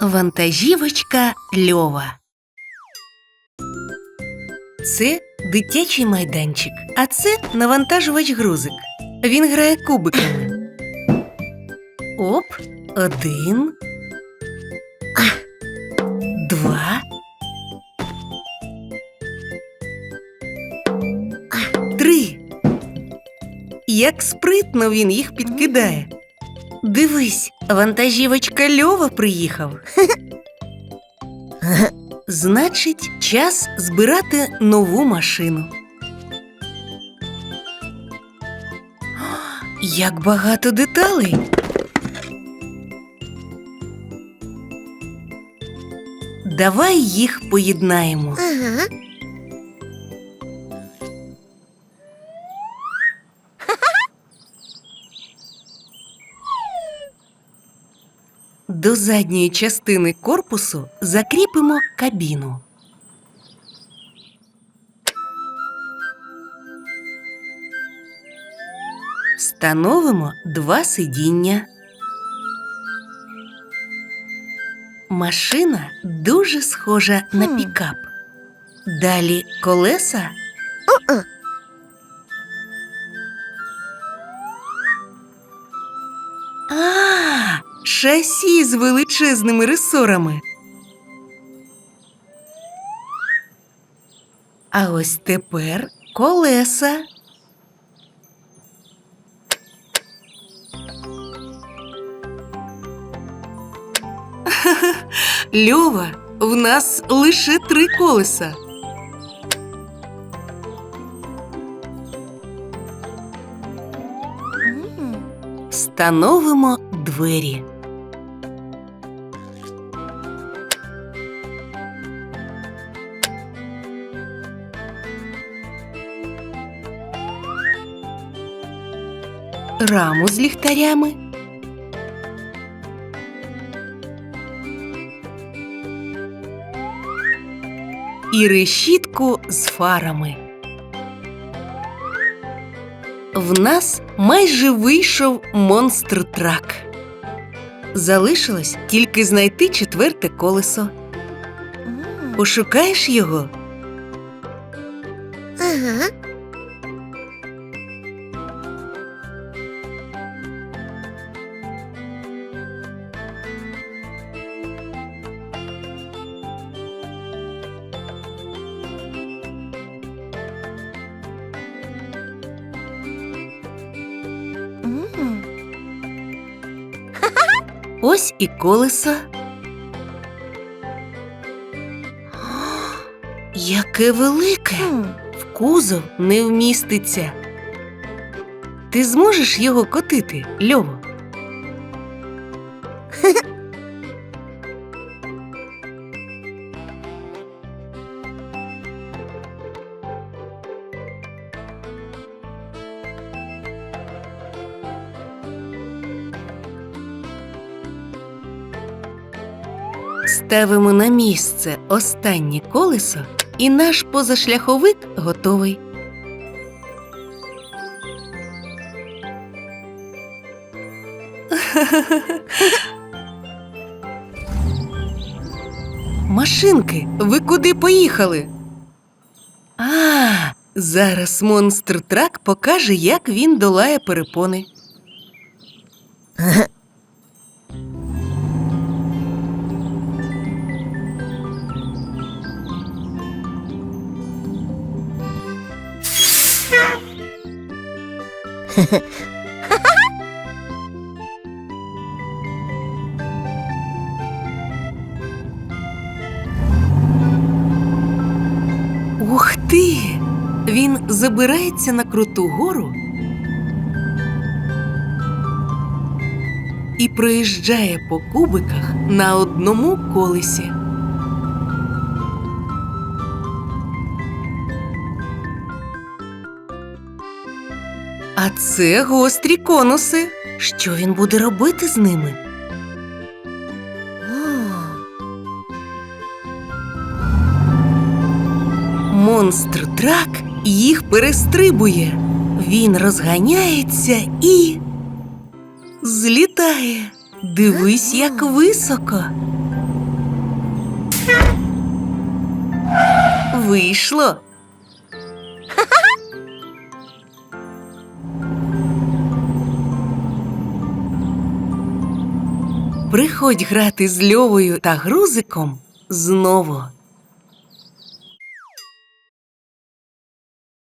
Вантажівочка Льова. Це дитячий майданчик, а це навантажувач грузик. Він грає кубиками. Оп, один. Два. Три. Як спритно він їх підкидає. Дивись, вантажівочка Льова приїхав. Значить, час збирати нову машину. Як багато деталей. Давай їх поєднаємо. Ага. До задньої частини корпусу закріпимо кабіну. Встановимо два сидіння. Машина дуже схожа на пікап. Далі колеса шасі з величезними ресорами. А ось тепер колеса. Льова, в нас лише три колеса. М. Встановимо двері. Раму з ліхтарями. І решітку з фарами. В нас майже вийшов монстр трак. Залишилось тільки знайти четверте колесо. Пошукаєш його? Ага. Ось і колесо. Яке велике! В кузов не вміститься. Ти зможеш його котити, Льово? Ставимо на місце останнє колесо, і наш позашляховик готовий. Машинки, ви куди поїхали? А, зараз монстр трак покаже, як він долає перепони. Ух ти! Він забирається на круту гору і проїжджає по кубиках на одному колесі. А це гострі конуси. Що він буде робити з ними? Монстр трак їх перестрибує. Він розганяється і злітає. Дивись, як високо. Вийшло. Приходь грати з Льовою та Грузиком знову.